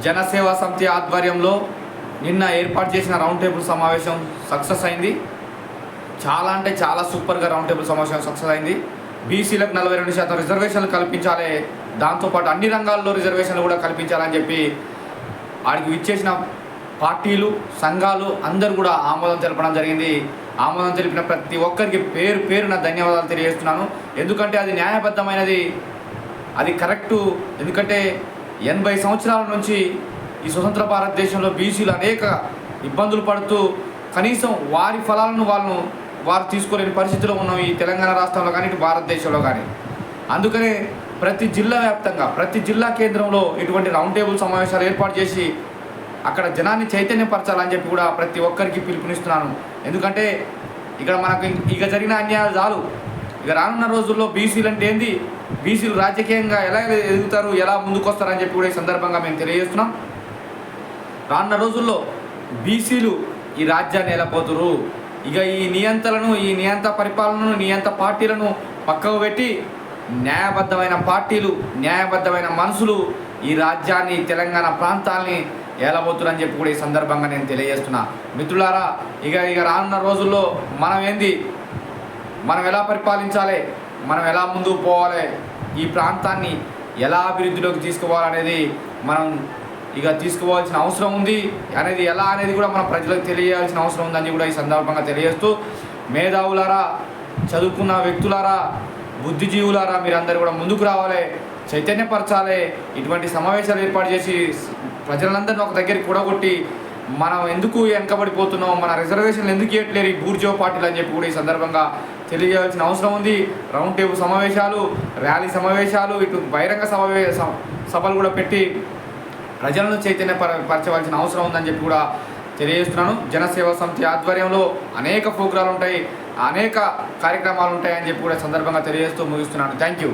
జనసేవా సమితి ఆధ్వర్యంలో నిన్న ఏర్పాటు చేసిన రౌండ్ టేబుల్ సమావేశం సక్సెస్ అయింది. చాలా అంటే చాలా సూపర్గా రౌండ్ టేబుల్ సమావేశం సక్సెస్ అయింది. బీసీలకు నలభై రెండు శాతం రిజర్వేషన్లు కల్పించాలి. దాంతోపాటు అన్ని రంగాల్లో రిజర్వేషన్లు కూడా కల్పించాలని చెప్పి ఆడికి విచ్చేసిన పార్టీలు సంఘాలు అందరూ కూడా ఆమోదం తెలపడం జరిగింది. ఆమోదం తెలిపిన ప్రతి ఒక్కరికి పేరు పేరున ధన్యవాదాలు తెలియజేస్తున్నాను. ఎందుకంటే అది న్యాయబద్ధమైనది. అది కరెక్టు. ఎందుకంటే ఎనభై సంవత్సరాల నుంచి ఈ స్వతంత్ర భారతదేశంలో బీసీలు అనేక ఇబ్బందులు పడుతూ కనీసం వారి ఫలాలను వాళ్ళను వారు తీసుకోలేని పరిస్థితిలో ఉన్నాం ఈ తెలంగాణ రాష్ట్రంలో కానీ ఇటు భారతదేశంలో కానీ. అందుకనే ప్రతి జిల్లా వ్యాప్తంగా ప్రతి జిల్లా కేంద్రంలో ఇటువంటి రౌండ్ టేబుల్ సమావేశాలు ఏర్పాటు చేసి అక్కడ జనాన్ని చైతన్యపరచాలని చెప్పి కూడా ప్రతి ఒక్కరికి పిలుపునిస్తున్నాను. ఎందుకంటే ఇక్కడ మనకు ఇక జరిగిన అన్యాయాలు చాలు. ఇక రానున్న రోజుల్లో బీసీలు అంటే ఏంది? బీసీలు రాజకీయంగా ఎలా ఎదుగుతారు? ఎలా ముందుకొస్తారని చెప్పి కూడా ఈ సందర్భంగా మేము తెలియజేస్తున్నాం. రానున్న రోజుల్లో బీసీలు ఈ రాజ్యాన్ని ఎలా పోతురు ఇక ఈ నియంత్రణను ఈ నియంత పరిపాలనను నియంత పార్టీలను పక్కకు పెట్టి న్యాయబద్ధమైన పార్టీలు న్యాయబద్ధమైన మనసులు ఈ రాజ్యాన్ని తెలంగాణ ప్రాంతాల్ని ఏలబోతురని చెప్పి కూడా ఈ సందర్భంగా నేను తెలియజేస్తున్నా. మిత్రులారా ఇక ఇక రానున్న రోజుల్లో మనం ఏంది? మనం ఎలా పరిపాలించాలి? మనం ఎలా ముందుకు పోవాలి? ఈ ప్రాంతాన్ని ఎలా అభివృద్ధిలోకి తీసుకోవాలనేది మనం ఇక తీసుకోవాల్సిన అవసరం ఉంది. అనేది ఎలా అనేది కూడా మన ప్రజలకు తెలియాల్సిన అవసరం ఉందని కూడా ఈ సందర్భంగా తెలియజేస్తూ మేధావులారా చదువుకున్న వ్యక్తులారా బుద్ధిజీవులారా మీరందరూ కూడా ముందుకు రావాలి. చైతన్యపరచాలి. ఇటువంటి సమావేశాలు ఏర్పాటు చేసి ప్రజలందరినీ ఒక దగ్గరికి కూడగొట్టి మనం ఎందుకు వెనకబడిపోతున్నాం? మన రిజర్వేషన్లు ఎందుకు ఇవ్వట్లేరు ఈ బూర్జో పార్టీలు అని చెప్పి కూడా ఈ సందర్భంగా తెలియజేయాల్సిన అవసరం ఉంది. రౌండ్ టేబుల్ సమావేశాలు ర్యాలీ సమావేశాలు ఇటు బహిరంగ సమావే స- సభలు కూడా పెట్టి ప్రజలను చైతన్య పరచవలసిన అవసరం ఉందని చెప్పి కూడా తెలియజేస్తున్నాను. జనసేవ సమితి ఆధ్వర్యంలో అనేక ప్రోగ్రాలు ఉంటాయి అనేక కార్యక్రమాలు ఉంటాయని చెప్పి కూడా సందర్భంగా తెలియజేస్తూ ముగిస్తున్నాను. Thank you